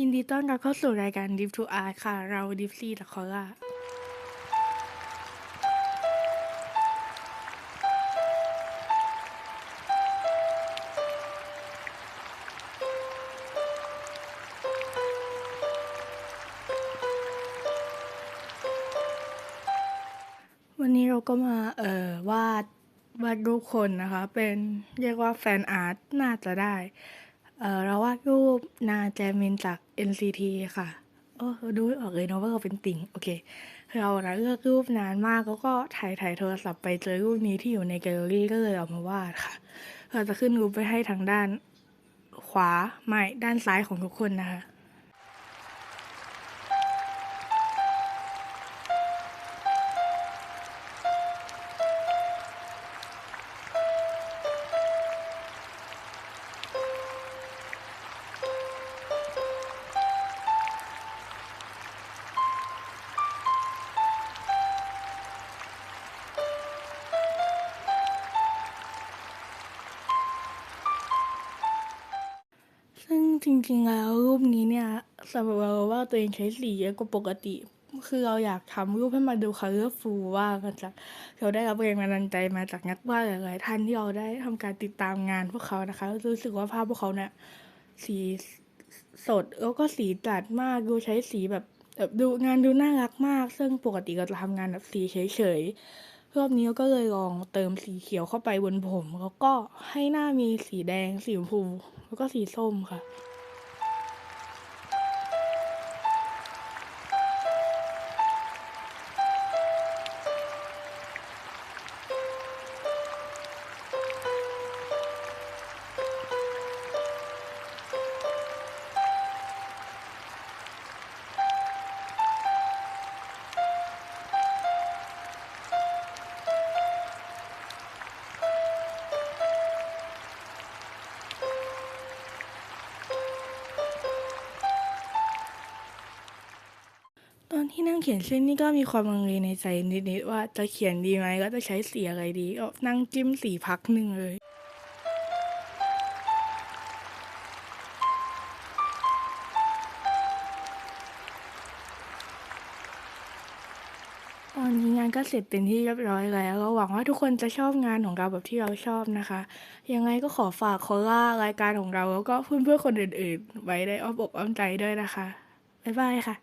ยินดีต้อนรับเข้าสู่รายการ Deep to Art ค่ะ เรา Deep C และคอล่าวันนี้เราก็มาเอ่อวาดวาดรูปคนนะคะ เป็นเรียกว่าแฟนอาร์ตน่าจะได้ เออเราวาดรูปนาแจมินจาก NCT ค่ะโอ้ดูไม่ออกเลยเนาะว่าเราเป็นติ่งโอเค เรานะเลือกรูปนานมากแล้วก็ถ่ายถ่ายโทรศัพท์ไปเจอรูปนี้ที่อยู่ในแกลเลอรี่ก็เลยเอามาวาดค่ะ เราจะขึ้นรูปไปให้ทางด้านขวาไม่ด้านซ้ายของทุกคนนะคะ จริงๆแล้วรูปนี้เนี่ยสำหรับเราว่าตัวเองใช้สีเยอะกว่าปกติ คือเราอยากทำรูปให้มันดู colorful ว่ามันจะเราได้รับแรงบันดาลใจมาจากนักวาดหลายๆท่านที่เราได้ทำการติดตามงานพวกเขานะคะรู้สึกว่าภาพพวกเขาเนี่ยสีสดแล้วก็สีจัดมากดูใช้สีแบบแบบดูงานดูน่ารักมาก ซึ่งปกติเราจะทำงานแบบสีเฉยๆรอบนี้ก็เลยลองเติมสีเขียวเข้าไปบนผม แล้วก็ให้หน้ามีสีแดงสีชมพูแล้วก็สีส้มค่ะ ตอนที่นั่งเขียนเส้นนี่ก็มีความลังเลในใจนิดๆว่าจะเขียนดีไหมก็จะใช้สีอะไรดีก็นั่งจิ้มสีพักหนึ่งเลย ตอนนี้งานก็เสร็จเป็นที่เรียบร้อยแล้วก็หวังว่าทุกคนจะชอบงานของเราแบบที่เราชอบนะคะ ยังไงก็ขอฝากโคล่ารายการของเราแล้วก็เพื่อนๆคนอื่นๆ ไว้ในอ้อมอกอ้อมใจด้วยนะคะบ๊ายบายค่ะ